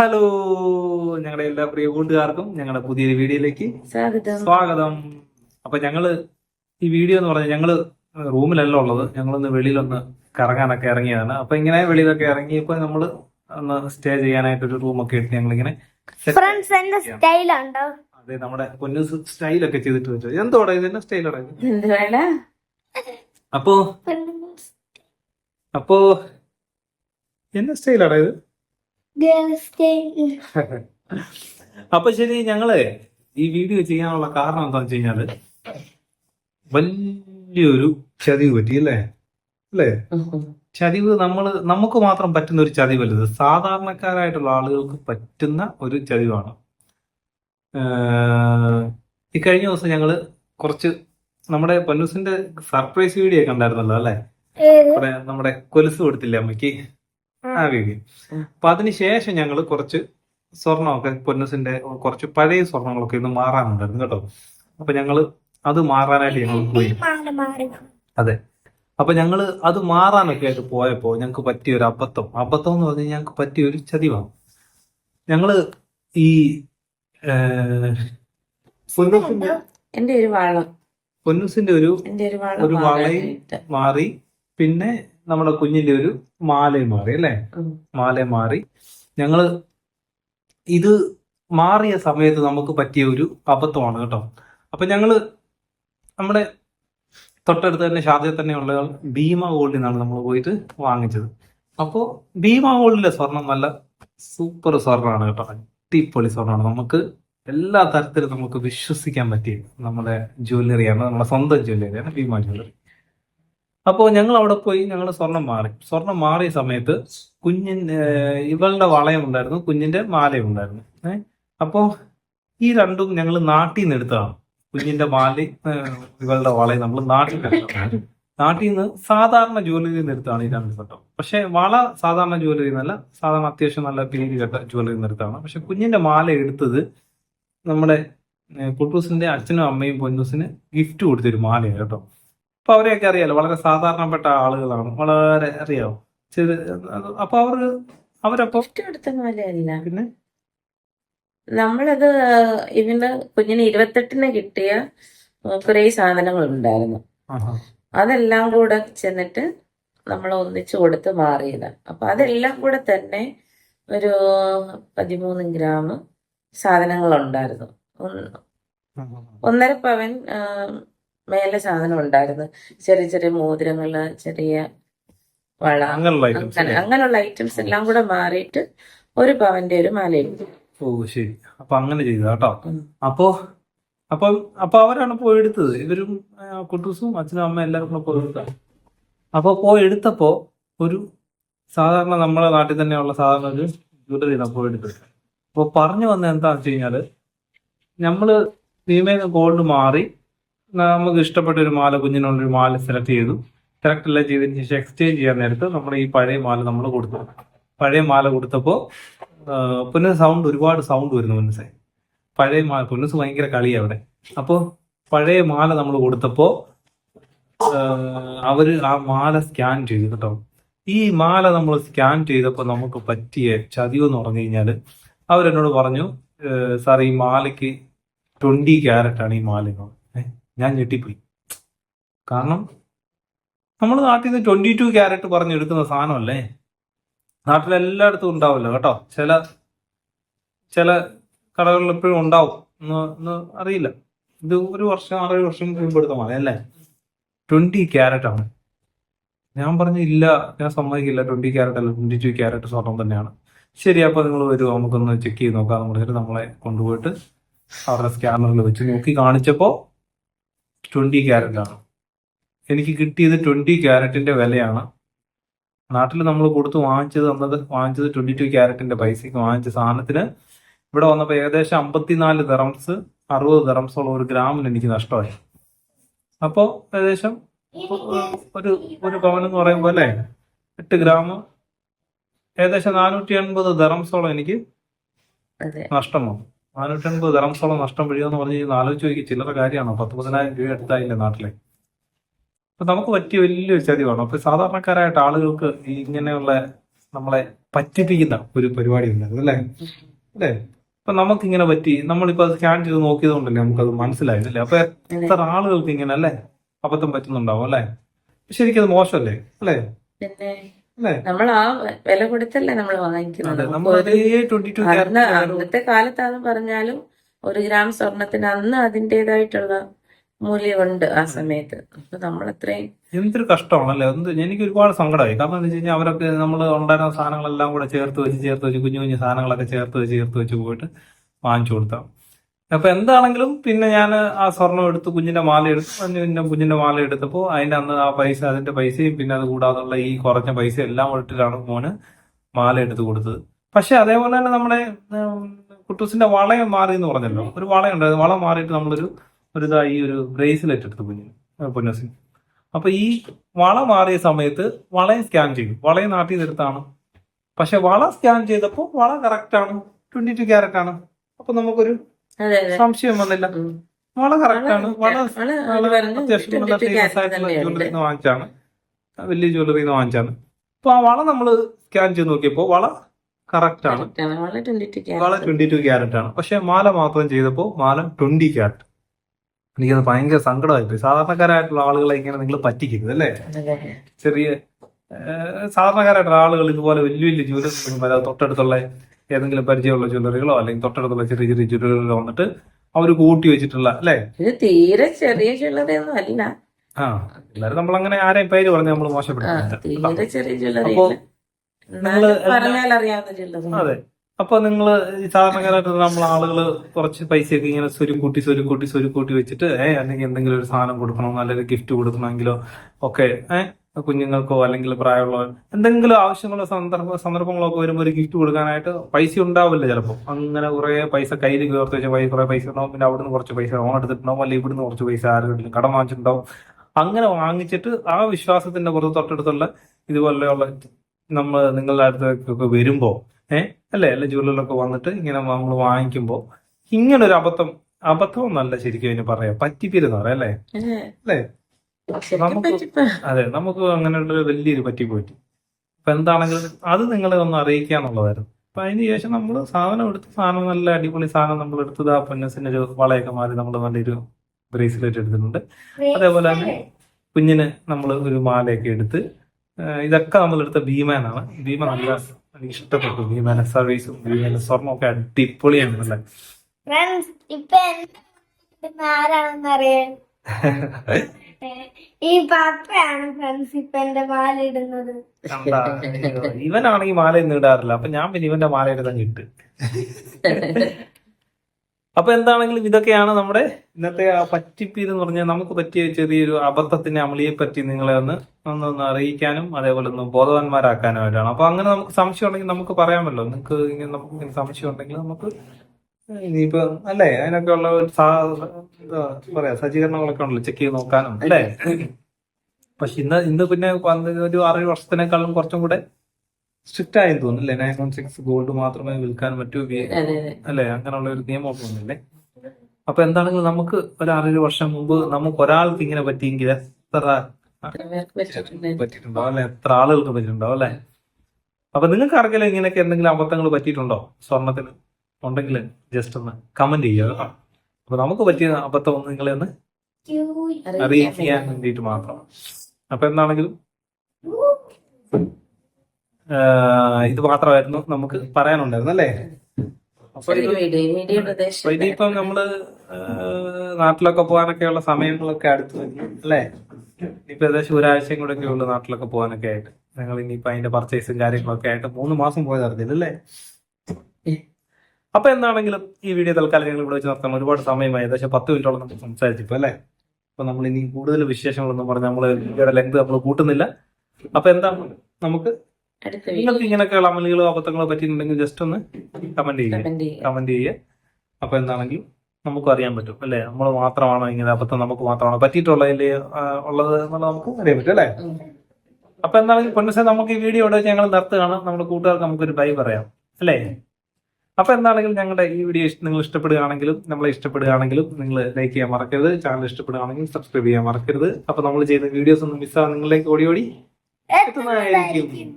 Hello ഞങ്ങളുടെ എല്ലാ പ്രിയ കൂട്ടുകാർക്കും ഞങ്ങളുടെ പുതിയൊരു വീഡിയോയിലേക്ക് സ്വാഗതം. സ്വാഗതം. അപ്പൊ ഞങ്ങൾ ഈ വീഡിയോ എന്ന് പറഞ്ഞാൽ ഞങ്ങൾ റൂമിലല്ല ഉള്ളത്. ഞങ്ങളൊന്ന് വെളിയിലൊന്ന് കറങ്ങാനൊക്കെ ഇറങ്ങിയതാണ്. അപ്പൊ ഇങ്ങനെ വെളിയിലൊക്കെ ഇറങ്ങിയപ്പോ നമ്മൾ ഒന്ന് സ്റ്റേ ചെയ്യാനായിട്ട് ഒരു റൂമൊക്കെ എടുത്ത് ഞങ്ങളിങ്ങനെ അതെ നമ്മുടെ പൊന്നു സ്റ്റൈലൊക്കെ ചെയ്തിട്ട് വെച്ചു. എന്തോ ഇതിന്റെ സ്റ്റൈലോടാ ഇത്? അപ്പോ അപ്പോ എന്നെ സ്റ്റൈലാടാ ഇത്? സ്റ്റൈൽ അപ്പൊ ശരി ഞങ്ങൾ ഈ വീഡിയോ ചെയ്യാനുള്ള കാരണം എന്താന്ന് വെച്ച് കഴിഞ്ഞാൽ വലിയൊരു ചതിവ് പറ്റി അല്ലേ? അല്ലേ? ചതിവ് നമ്മൾ നമുക്ക് മാത്രം പറ്റുന്ന ഒരു ചതിവല്ല ഇത് സാധാരണക്കാരായിട്ടുള്ള ആളുകൾക്ക് പറ്റുന്ന ഒരു ചതിവാണ്. ഈ കഴിഞ്ഞ ദിവസം ഞങ്ങൾ കുറച്ച് നമ്മുടെ പൊന്നൂസിന്റെ സർപ്രൈസ് വീഡിയോ കണ്ടായിരുന്നല്ലോ അല്ലെ? നമ്മുടെ കൊലുസ് കൊടുത്തില്ലേ അമ്മയ്ക്ക്? ആ വീഡിയോ അപ്പൊ അതിനുശേഷം ഞങ്ങൾ കുറച്ച് സ്വർണമൊക്കെ പൊന്നസിന്റെ കുറച്ച് പഴയ സ്വർണങ്ങളൊക്കെ ഇന്ന് മാറാനുണ്ടായിരുന്നു കേട്ടോ. അപ്പൊ ഞങ്ങൾ അത് മാറാനായിട്ട് ഞങ്ങൾ പോയി. അതെ. അപ്പൊ ഞങ്ങൾ അത് മാറാനൊക്കെ ആയിട്ട് പോയപ്പോ ഞങ്ങൾക്ക് പറ്റിയ ഒരു അബദ്ധം. അബദ്ധം എന്ന് പറഞ്ഞാൽ ഞങ്ങൾക്ക് പറ്റിയ ഒരു ചതിവാണ് ഞങ്ങൾ ഈ പൊന്നുസിന്റെ ഒരു പൊന്നുസിന്റെ പൊന്നൂസിന്റെ ഒരു എന്റെ ഒരു വളം ഒരു വളയും മാറി. പിന്നെ നമ്മുടെ കുഞ്ഞിന്റെ ഒരു മാലയും മാറി അല്ലേ? മാല മാലയും മാറി. ഞങ്ങൾ ഇത് മാറിയ സമയത്ത് നമുക്ക് പറ്റിയ ഒരു അബദ്ധമാണ് കേട്ടോ. അപ്പൊ ഞങ്ങൾ നമ്മുടെ തൊട്ടടുത്ത് തന്നെ ഷാദിയ തന്നെയുള്ള ഭീമ ഗോൾഡിൽ നിന്നാണ് നമ്മൾ പോയിട്ട് വാങ്ങിച്ചത്. അപ്പോ ഭീമ ഗോൾഡിലെ സ്വർണം നല്ല സൂപ്പർ സ്വർണമാണ് കേട്ടോ. അടിപൊളി സ്വർണമാണ് നമുക്ക് എല്ലാ തരത്തിലും നമുക്ക് വിശ്വസിക്കാൻ പറ്റിയ നമ്മുടെ ജ്വല്ലറിയാണ് നമ്മുടെ സ്വന്തം ജ്വല്ലറിയാണ് ഭീമ ജ്വല്ലറി അപ്പോൾ ഞങ്ങൾ അവിടെ പോയി ഞങ്ങൾ സ്വർണം മാറി. സ്വർണം മാറിയ സമയത്ത് കുഞ്ഞിൻ ഇവളുടെ വളയം ഉണ്ടായിരുന്നു കുഞ്ഞിന്റെ മാലയും ഉണ്ടായിരുന്നു. ഏഹ് അപ്പോ ഈ രണ്ടും ഞങ്ങൾ നാട്ടിൽ നിന്ന് എടുത്തതാണ്. കുഞ്ഞിന്റെ മാല ഇവളുടെ വളയും നമ്മൾ നാട്ടിൽ നിന്ന് നാട്ടിൽ നിന്ന് സാധാരണ ജ്വല്ലറിയിൽ നിന്ന് എടുത്താണ് ഈ രണ്ട് കേട്ടോ പക്ഷെ വള സാധാരണ ജ്വല്ലറിയിൽ നിന്നല്ല സാധാരണ അത്യാവശ്യം നല്ല പേര് കേട്ട ജ്വല്ലറിയിൽ നിന്ന് എടുത്താണ്. പക്ഷെ കുഞ്ഞിന്റെ മാല എടുത്തത് നമ്മുടെ കുട്ടൂസിന്റെ അച്ഛനും അമ്മയും പൊന്നൂസിന് ഗിഫ്റ്റ് കൊടുത്തൊരു മാലയാണ് കേട്ടോ. അപ്പൊ അവരെയൊക്കെ അറിയാലോ വളരെ സാധാരണപ്പെട്ട ആളുകളാണ്. വളരെ അറിയാവോ? ചെറു അപ്പൊ അവർ അവരപ്പോ പിന്നെ? നമ്മളത് ഇവന് കുഞ്ഞിന് ഇരുപത്തെട്ടിന് കിട്ടിയ കുറെ സാധനങ്ങൾ ഉണ്ടായിരുന്നു അതെല്ലാം കൂടെ ചെന്നിട്ട് നമ്മൾ ഒന്നിച്ചു കൊടുത്ത് മാറിയത്. അപ്പൊ അതെല്ലാം കൂടെ തന്നെ ഒരു പതിമൂന്ന് ഗ്രാം സാധനങ്ങൾ ഉണ്ടായിരുന്നു ഒന്ന് ഒന്നര പവൻ മേലെ സാധനം ഉണ്ടായിരുന്നു ചെറിയ ചെറിയ മോതിരങ്ങൾ ചെറിയ വള അങ്ങനെയുള്ള ഐറ്റംസ് അങ്ങനെ അങ്ങനെയുള്ള ഐറ്റംസ് എല്ലാം കൂടെ മാറിയിട്ട് ഒരു പവന്റെ ഒരു മാലയുണ്ട് ഓ ശരി. അപ്പൊ അങ്ങനെ ചെയ്തു കേട്ടോ. അപ്പോ അപ്പൊ അപ്പൊ അവരാണ് പോയി എടുത്തത് ഇവരും കുട്ടൂസും അച്ഛനും അമ്മ എല്ലാവരും കൂടെ പോയി എടുത്ത അപ്പൊ പോയി എടുത്തപ്പോ ഒരു സാധാരണ നമ്മുടെ നാട്ടിൽ തന്നെയുള്ള സാധാരണ ഒരു ജ്വല്ലറി പോയി എടുത്തത് അപ്പൊ പറഞ്ഞു വന്നത് എന്താണെന്ന് വെച്ച് കഴിഞ്ഞാൽ നമ്മൾ ഭീമേന്ന് ഗോൾഡ് മാറി നമുക്ക് ഇഷ്ടപ്പെട്ട ഒരു മാല കുഞ്ഞിനുള്ള ഒരു മാല സെലക്ട് ചെയ്തു. സെലക്ട് എല്ലാം ചെയ്തതിന് ശേഷം എക്സ്ചേഞ്ച് ചെയ്യാൻ നേരത്ത് നമ്മൾ ഈ പഴയ മാല നമ്മൾ കൊടുത്തു. പഴയ മാല കൊടുത്തപ്പോൾ പിന്നെ സൗണ്ട് ഒരുപാട് സൗണ്ട് വരുന്നു പൊന്നസെ പഴയ മാല പൊന്നസ് ഭയങ്കര കളി അവിടെ. അപ്പോൾ പഴയ മാല നമ്മൾ കൊടുത്തപ്പോൾ അവർ ആ മാല സ്കാൻ ചെയ്തു കേട്ടോ. ഈ മാല നമ്മൾ സ്കാൻ ചെയ്തപ്പോൾ നമുക്ക് പറ്റിയ ചതിവ് എന്ന് പറഞ്ഞു കഴിഞ്ഞാൽ അവരെന്നോട് പറഞ്ഞു സാർ ഈ മാലയ്ക്ക് ട്വന്റി ക്യാരറ്റ് ആണ് ഈ മാല എന്ന് ഞാൻ ഞെട്ടിപ്പോയി. കാരണം നമ്മൾ നാട്ടിൽ നിന്ന് ട്വന്റി ടു ക്യാരറ്റ് പറഞ്ഞെടുക്കുന്ന സാധനമല്ലേ? നാട്ടിലെല്ലായിടത്തും ഉണ്ടാവില്ല കേട്ടോ. ചില ചില കടകളിൽ എപ്പോഴും ഉണ്ടാവും. എന്ന് അറിയില്ല. ഇത് ഒരു വർഷം ആറേഴ് വർഷം മുമ്പെടുത്ത മതി അല്ലേ? ട്വന്റി ക്യാരറ്റ് ആണ്. ഞാൻ പറഞ്ഞു ഇല്ല ഞാൻ സമ്മതിക്കില്ല. ട്വന്റി ക്യാരറ്റ് അല്ല ട്വന്റി ടു ക്യാരറ്റ് സ്വർണം തന്നെയാണ്. ശരി അപ്പൊ നിങ്ങൾ വരുമോ നമുക്കൊന്ന് ചെക്ക് ചെയ്ത് നോക്കാം. എന്ന് പറഞ്ഞിട്ട് നമ്മളെ കൊണ്ടുപോയിട്ട് അവരുടെ സ്കാനറിൽ വെച്ച് നോക്കി കാണിച്ചപ്പോ ട്വന്റി ക്യാരറ്റ് ആണ്. എനിക്ക് കിട്ടിയത് ട്വന്റി ക്യാരറ്റിന്റെ വിലയാണ്. നാട്ടിൽ നമ്മൾ കൊടുത്ത് വാങ്ങിച്ചത് തന്നത് വാങ്ങിച്ചത് ട്വന്റി ടു ക്യാരറ്റിന്റെ പൈസയ്ക്ക് വാങ്ങിച്ച സാധനത്തിന് ഇവിടെ വന്നപ്പോൾ ഏകദേശം അമ്പത്തിനാല് ദറംസ് അറുപത് ദറംസുള്ള ഒരു ഗ്രാമിന് എനിക്ക് നഷ്ടമായി. അപ്പോൾ ഏകദേശം ഒരു ഒരു പവൻ എന്ന് പറയുമ്പോൾ അല്ലേ? എട്ട് ഗ്രാം. ഏകദേശം നാനൂറ്റി എൺപത് ദറംസോളം എനിക്ക് നഷ്ടം വന്നു. നാനൂറ്റി എൺപത് ദറംസോളം നഷ്ടം വഴിയെന്ന് പറഞ്ഞ് കഴിഞ്ഞാൽ ആലോചിച്ച് നോക്കി ചില്ലറ കാര്യമാണോ? പത്ത് പതിനായിരം രൂപ എടുത്തായില്ലേ നാട്ടിലെ? അപ്പൊ നമുക്ക് പറ്റിയ വലിയൊരു ചതിവാണ് അപ്പൊ സാധാരണക്കാരായിട്ട് ആളുകൾക്ക് ഇങ്ങനെയുള്ള നമ്മളെ പറ്റിപ്പിക്കുന്ന ഒരു പരിപാടി ഉണ്ടായിരുന്നു അല്ലേ? അല്ലേ? അപ്പൊ നമുക്ക് ഇങ്ങനെ പറ്റി നമ്മളിപ്പോ അത് സ്കാൻ ചെയ്ത് നോക്കിയത് കൊണ്ടല്ലേ അത് മനസ്സിലായില്ലേ അപ്പൊ എത്ര ആളുകൾക്ക് ഇങ്ങനെ അല്ലേ? അബദ്ധം പറ്റുന്നുണ്ടാവും അല്ലേ? ശരിക്കും അത് മോശമല്ലേ? അല്ലേ? നമ്മൾ ആ വില കൊടുത്തല്ലേ നമ്മൾ വാങ്ങിക്കുന്നത് അന്ന് അന്നത്തെ കാലത്താന്ന് പറഞ്ഞാലും ഒരു ഗ്രാം സ്വർണത്തിന് അന്ന് അതിന്റെതായിട്ടുള്ള മൂല്യമുണ്ട് ആ സമയത്ത്. അപ്പൊ നമ്മൾ അത്രയും എന്തൊരു കഷ്ടമാണല്ലേ? എനിക്ക് ഒരുപാട് സങ്കടമായി. കാരണം എന്താ വെച്ച് കഴിഞ്ഞാൽ അവരൊക്കെ നമ്മൾ ഉണ്ടായിരുന്ന സാധനങ്ങളെല്ലാം കൂടെ ചേർത്ത് വെച്ച് ചേർത്ത് വെച്ച് കുഞ്ഞു കുഞ്ഞു സാധനങ്ങളൊക്കെ ചേർത്ത് വെച്ച് ചേർത്ത് വെച്ച് പോയിട്ട് വാങ്ങിച്ചു കൊടുത്താൽ അപ്പൊ എന്താണെങ്കിലും പിന്നെ ഞാൻ ആ സ്വർണം എടുത്ത് കുഞ്ഞിന്റെ മാല എടുത്തു കുഞ്ഞിന്റെ കുഞ്ഞിന്റെ മാല എടുത്തപ്പോൾ അതിന്റെ അന്ന് ആ പൈസ അതിന്റെ പൈസയും പിന്നെ അത് കൂടാതുള്ള ഈ കുറഞ്ഞ പൈസ എല്ലാം ഇട്ടിട്ടാണ് മോന് മാല എടുത്തു കൊടുത്തത്. പക്ഷെ അതേപോലെ തന്നെ നമ്മുടെ കുട്ടൂസിന്റെ വളയം മാറി എന്ന് പറഞ്ഞല്ലോ. ഒരു വളയുണ്ടായിരുന്നു വള മാറിയിട്ട് നമ്മളൊരു ഒരു ഇതാ ഈ ഒരു ബ്രേസ്ലെറ്റ് എടുത്തു കുഞ്ഞിന് പൊന്നസിന്. അപ്പൊ ഈ വള മാറിയ സമയത്ത് വളയം സ്കാൻ ചെയ്തു. വളയം നാട്ടിൽ നിന്നെടുത്താണ് പക്ഷെ വള സ്കാൻ ചെയ്തപ്പോൾ വള കറക്റ്റ് ആണ് ട്വന്റി ടു ക്യാരറ്റ് ആണ് അപ്പൊ നമുക്കൊരു അതെ വളരെ സംശയം വന്നില്ല. ഉം. വള കറക്റ്റ് ആണ്. വള വള വള അത്യാവശ്യം നല്ല 22 ആയിട്ടുള്ള തന്നെയുണ്ട്. ജ്വല്ലറിയിൽ നിന്ന് വാങ്ങിച്ചാണ് വലിയ ജ്വല്ലറി നിന്ന് വാങ്ങിച്ചാണ് അപ്പൊ ആ വള നമ്മൾ സ്കാൻ ചെയ്ത് നോക്കിയപ്പോൾ വള കറക്റ്റ് ആണ്. വള 22 വള ട്വന്റി ടു ക്യാരറ്റ് ആണ്. പക്ഷെ മാല മാത്രം ചെയ്തപ്പോൾ മാല ട്വന്റി ക്യാരറ്റ് എനിക്കത് ഭയങ്കര സങ്കടമായിപ്പോയി. സാധാരണക്കാരായിട്ടുള്ള ആളുകളെ ഇങ്ങനെ നിങ്ങൾ പറ്റിക്കരുത് അല്ലേ? ചെറിയ സാധാരണക്കാരായിട്ടുള്ള ആളുകൾ ഇതുപോലെ വലിയ വലിയ ജ്വല്ലറി തൊട്ടടുത്തുള്ള ഏതെങ്കിലും പരിചയമുള്ള ജ്വല്ലറികളോ അല്ലെങ്കിൽ തൊട്ടടുത്തുള്ള ചെറിയ ചെറിയ ജ്വല്ലറികളോ വന്നിട്ട് അവർ കൂട്ടി വെച്ചിട്ടുള്ള അല്ലേ? ഇത് തീരെ ചെറിയ ജ്വല്ലറി ഒന്നും അല്ല. ആ നമ്മൾ അങ്ങനെ ആരെയും പേര് പറഞ്ഞ് നമ്മൾ മോശപ്പെടുത്തില്ല തീരെ ചെറിയ ജ്വല്ലറി അപ്പോ നിങ്ങൾ പറഞ്ഞാൽ അറിയാവുന്ന ജ്വല്ലറി അതെ. അപ്പൊ നിങ്ങൾ ഈ സാധാരണക്കാരായിട്ട് നമ്മൾ ആളുകൾ കുറച്ച് പൈസയൊക്കെ ഇങ്ങനെ സ്വരുക്കൂട്ടി സ്വരുക്കൂട്ടി സ്വരുക്കൂട്ടി വെച്ചിട്ട് ഏഹ് അല്ലെങ്കിൽ എന്തെങ്കിലും ഒരു സാധനം കൊടുക്കണം? അല്ലെങ്കിൽ ഗിഫ്റ്റ് കൊടുക്കണമെങ്കിലോ ഒക്കെ ഏഹ് കുഞ്ഞുങ്ങൾക്കോ അല്ലെങ്കിൽ പ്രായമുള്ളവർ എന്തെങ്കിലും ആവശ്യങ്ങളോ സന്ദർഭ സന്ദർഭങ്ങളോ ഒക്കെ വരുമ്പോൾ ഒരു ഗിഫ്റ്റ് കൊടുക്കാനായിട്ട് പൈസ ഉണ്ടാവില്ല ചിലപ്പോൾ അങ്ങനെ കുറെ പൈസ കയ്യിൽ ചേർത്ത് വെച്ച പൈസ കുറെ പൈസ ഉണ്ടാവും. പിന്നെ അവിടുന്ന് കുറച്ച് പൈസ ലോൺ എടുത്തിട്ടുണ്ടാവും. അല്ലെങ്കിൽ ഇവിടുന്ന് കുറച്ച് പൈസ ആരെങ്കിലും കടം വാങ്ങിച്ചിട്ടുണ്ടാവും. അങ്ങനെ വാങ്ങിച്ചിട്ട് ആ വിശ്വാസത്തിന്റെ പുറത്ത് തൊട്ടടുത്തുള്ള ഇതുപോലെയുള്ള നമ്മൾ നിങ്ങളുടെ അടുത്തേക്കൊക്കെ വരുമ്പോ ഏഹ് അല്ലേ? അല്ലെ ജ്വല്ലറിലൊക്കെ വന്നിട്ട് ഇങ്ങനെ നമ്മൾ വാങ്ങിക്കുമ്പോൾ ഇങ്ങനെ ഒരു അബദ്ധം അബദ്ധം എന്നല്ല ശരിക്കും അതിന് പറയാം. പറ്റിപ്പിരുന്നു പറയാം അല്ലേ? അല്ലേ? നമുക്ക് അതെ നമുക്ക് അങ്ങനെയുള്ള വലിയൊരു പറ്റിപ്പോയിട്ട് പറ്റി അപ്പൊ എന്താണെങ്കിലും അത് നിങ്ങളെ ഒന്ന് അറിയിക്കാന്നുള്ളതായിരുന്നു. അപ്പൊ അതിന് ശേഷം നമ്മൾ സാധനം എടുത്ത് സാധനം നല്ല അടിപൊളി സാധനം നമ്മൾ എടുത്തത് ആ പൊന്നസിന്റെ ഒരു വളയൊക്കെ മാറി നമ്മൾ നല്ലൊരു ബ്രേസ്ലെറ്റ് എടുത്തിട്ടുണ്ട്. അതേപോലെ തന്നെ കുഞ്ഞിന് നമ്മൾ ഒരു മാലയൊക്കെ എടുത്ത് ഇതൊക്കെ നമ്മൾ എടുത്ത ഭീമാനാണ്. ഭീമ നല്ല എനിക്ക് ഇഷ്ടപ്പെട്ടു. ഭീമാന സർവീസും ഭീമാന സ്വർണമൊക്കെ അടിപൊളിയാണ് അല്ലേ ഇപ്പൊ ഈ പാപ്പയാണ് ഫ്രണ്ട്സ് എന്റെ മാലിടുന്നത് കണ്ടാ? അയ്യോ, ഇവനാണെങ്കിൽ മാല ഒന്നും ഇടാറില്ല. അപ്പൊ ഞാൻ പിന്നെ ഇവന്റെ മാല എടുത്താൽ കിട്ടു അപ്പൊ എന്താണെങ്കിലും ഇതൊക്കെയാണ് നമ്മുടെ ഇന്നത്തെ ആ പറ്റിപ്പീര് എന്ന് പറഞ്ഞാൽ നമുക്ക് പറ്റിയ ചെറിയൊരു അബദ്ധത്തിന്റെ അമളിയെ പറ്റി നിങ്ങളെ ഒന്ന് ഒന്ന് ഒന്ന് അറിയിക്കാനും അതേപോലെ ഒന്ന് ബോധവാന്മാരാക്കാനുമായിട്ടാണ് അപ്പൊ അങ്ങനെ നമുക്ക് സംശയം ഉണ്ടെങ്കിൽ നമുക്ക് പറയാമല്ലോ. നിങ്ങൾക്ക് ഇങ്ങനെ നമുക്ക് ഇങ്ങനെ സംശയം ഉണ്ടെങ്കിൽ നമുക്ക് ഇനിയിപ്പോ അല്ലേ? അതിനൊക്കെ ഉള്ള എന്താ പറയാ സജ്ജീകരണങ്ങളൊക്കെ ഉണ്ടല്ലോ ചെക്ക് ചെയ്ത് നോക്കാനും അല്ലേ? പക്ഷെ ഇന്ന് ഇന്ന് പിന്നെ ഒരു ആറ് വർഷത്തിനേക്കാളും കുറച്ചും കൂടെ സ്ട്രിക്റ്റ് ആയി തോന്നുന്നു അല്ലേ? നയൻ വൺ സിക്സ് ഗോൾഡ് മാത്രമേ വിൽക്കാൻ പറ്റൂ അല്ലെ? അങ്ങനെയുള്ള ഒരു നിയമമൊക്കെ തോന്നുന്നില്ലേ അപ്പൊ എന്താണെങ്കിലും നമുക്ക് ഒരു ആറേഴ് വർഷം മുമ്പ് നമുക്ക് ഒരാൾക്ക് ഇങ്ങനെ പറ്റിയെങ്കിൽ എത്ര എത്ര പേർക്ക് പറ്റിയിട്ടുണ്ട്? അല്ലെ? എത്ര ആളുകൾക്ക് പറ്റിയിട്ടുണ്ടാവും അല്ലെ? അപ്പൊ നിങ്ങൾക്ക് ആർക്കെങ്കിലും ഇങ്ങനെയൊക്കെ എന്തെങ്കിലും അബദ്ധങ്ങൾ പറ്റിയിട്ടുണ്ടോ? സ്വർണത്തിന്? ഉണ്ടെങ്കിൽ ജസ്റ്റ് ഒന്ന് കമന്റ് ചെയ്യുക കേട്ടോ. അപ്പൊ നമുക്ക് പറ്റിയ അബദ്ധം ഒന്ന് നിങ്ങളെ ഒന്ന് അറിയിക്കാൻ വേണ്ടിയിട്ട് മാത്രം അപ്പൊ എന്താണെങ്കിലും ഇത് മാത്രമായിരുന്നു നമുക്ക് പറയാനുണ്ടായിരുന്നു അല്ലേ? ഇനിയിപ്പം നമ്മൾ നാട്ടിലൊക്കെ പോകാനൊക്കെ ഉള്ള സമയങ്ങളൊക്കെ അടുത്ത് വരുന്നു അല്ലേ? ഇപ്പൊ ഏകദേശം ഒരാഴ്ചയും കൂടെ ഒക്കെ ഉള്ളു നാട്ടിലൊക്കെ പോകാനൊക്കെ ആയിട്ട്. ഞങ്ങൾ ഇനിയിപ്പോ അതിന്റെ പർച്ചേസും കാര്യങ്ങളൊക്കെ ആയിട്ട് മൂന്ന് മാസം പോയതറിഞ്ഞില്ല അല്ലേ? അപ്പൊ എന്താണെങ്കിലും ഈ വീഡിയോ തൽക്കാലം ഞങ്ങൾ ഇവിടെ വെച്ച് നടത്താൻ ഒരുപാട് സമയമായി. ഏകദേശം പത്ത് മിനിറ്റോളം നമുക്ക് സംസാരിച്ചിപ്പോ അല്ലേ? അപ്പൊ നമ്മൾ ഇനി കൂടുതൽ വിശേഷങ്ങളൊന്നും പറഞ്ഞ് നമ്മൾ വീഡിയോയുടെ ലെങ്ത് നമ്മൾ കൂട്ടുന്നില്ല. അപ്പൊ എന്താ നമുക്ക് നിങ്ങൾക്ക് ഇങ്ങനെയൊക്കെയുള്ള അമലുകളോ അബദ്ധങ്ങളോ പറ്റിയിട്ടുണ്ടെങ്കിൽ ജസ്റ്റ് ഒന്ന് കമന്റ് ചെയ്യുക കമന്റ് ചെയ്യുക അപ്പൊ എന്താണെങ്കിലും നമുക്ക് അറിയാൻ പറ്റും അല്ലെ? നമ്മൾ മാത്രമാണോ ഇങ്ങനെ അബദ്ധം നമുക്ക് മാത്രമാണോ പറ്റിയിട്ടുള്ളതിൽ ഉള്ളത് എന്നുള്ളത് നമുക്ക് അറിയാൻ പറ്റും അല്ലേ. അപ്പൊ എന്താണെങ്കിലും പൊന്നസെ നമുക്ക് ഈ വീഡിയോ ഇവിടെ വെച്ച് ഞങ്ങൾ നിർത്തുകയാണ്. നമ്മുടെ കൂട്ടുകാർക്ക് നമുക്കൊരു ബൈ പറയാം അല്ലേ? അപ്പൊ എന്താണെങ്കിലും ഞങ്ങളുടെ ഈ വീഡിയോ നിങ്ങൾ ഇഷ്ടപ്പെടുകയാണെങ്കിലും നമ്മളെ ഇഷ്ടപ്പെടുകയാണെങ്കിലും നിങ്ങൾ ലൈക്ക് ചെയ്യാൻ മറക്കരുത്. ചാനൽ ഇഷ്ടപ്പെടുകയാണെങ്കിൽ സബ്സ്ക്രൈബ് ചെയ്യാൻ മറക്കരുത്. അപ്പൊ നമ്മൾ ചെയ്യുന്ന വീഡിയോസ് ഒന്നും മിസ്സാകാൻ നിങ്ങളിലേക്ക് ഓടി ഓടി എത്തുന്നതായിരിക്കും.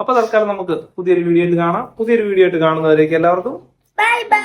അപ്പൊ തൽക്കാലം നമുക്ക് പുതിയൊരു വീഡിയോയിൽ കാണാം. പുതിയൊരു വീഡിയോ ആയിട്ട് കാണുന്നവരേക്ക് എല്ലാവർക്കും ബൈ ബൈ